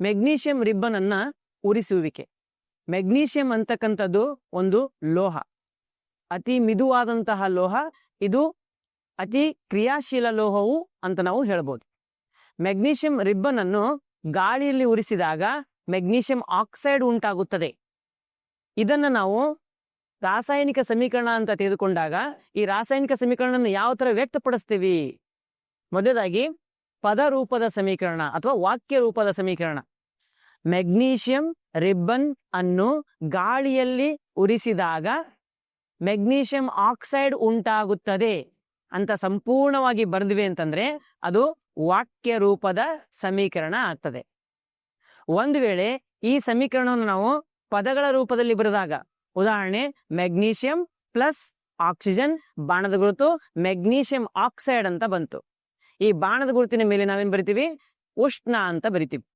Magnesium ribbon ಅನ್ನ ಉರಿಸುವಿಕೆ. Magnesium ಅಂತಕ್ಕಂಥದ್ದು ಒಂದು ಲೋಹ. ಅತಿ ಮಿದುವಾದಂತಹ ಲೋಹ, ಇದು ಅತಿ ಕ್ರಿಯಾಶೀಲ ಲೋಹವು ಅಂತ ನಾವು ಹೇಳ್ಬೋದು. ಮೆಗ್ನೀಷಿಯಂ ರಿಬ್ಬನ್ ಅನ್ನು ಗಾಳಿಯಲ್ಲಿ ಉರಿಸಿದಾಗ ಮೆಗ್ನೀಷಿಯಂ ಆಕ್ಸೈಡ್ ಉಂಟಾಗುತ್ತದೆ. ಇದನ್ನು ನಾವು ರಾಸಾಯನಿಕ ಸಮೀಕರಣ ಅಂತ ತೆಗೆದುಕೊಂಡಾಗ ಈ ರಾಸಾಯನಿಕ ಸಮೀಕರಣವನ್ನು ಯಾವ ಥರ ವ್ಯಕ್ತಪಡಿಸ್ತೀವಿ? ಮೊದಲಾಗಿ ಪದ ರೂಪದ ಸಮೀಕರಣ ಅಥವಾ ವಾಕ್ಯ ರೂಪದ ಸಮೀಕರಣ. ಮೆಗ್ನೀಷಿಯಂ ರಿಬ್ಬನ್ ಅನ್ನು ಗಾಳಿಯಲ್ಲಿ ಉರಿಸಿದಾಗ ಮೆಗ್ನೀಷಿಯಂ ಆಕ್ಸೈಡ್ ಉಂಟಾಗುತ್ತದೆ ಅಂತ ಸಂಪೂರ್ಣವಾಗಿ ಬರೆದ್ವಿ ಅಂತಂದ್ರೆ ಅದು ವಾಕ್ಯ ರೂಪದ ಸಮೀಕರಣ ಆಗ್ತದೆ. ಒಂದು ವೇಳೆ ಈ ಸಮೀಕರಣವನ್ನು ನಾವು ಪದಗಳ ರೂಪದಲ್ಲಿ ಬರೆದಾಗ, ಉದಾಹರಣೆ, ಮೆಗ್ನೀಷಿಯಂ ಪ್ಲಸ್ ಆಕ್ಸಿಜನ್ ಬಾಣದ ಗುರುತು ಮೆಗ್ನೀಷಿಯಂ ಆಕ್ಸೈಡ್ ಅಂತ ಬಂತು. ಈ ಬಾಣದ ಗುರುತಿನ ಮೇಲೆ ನಾವೇನ್ ಬರಿತೀವಿ? ಉಷ್ಣ ಅಂತ ಬರಿತೀವಿ.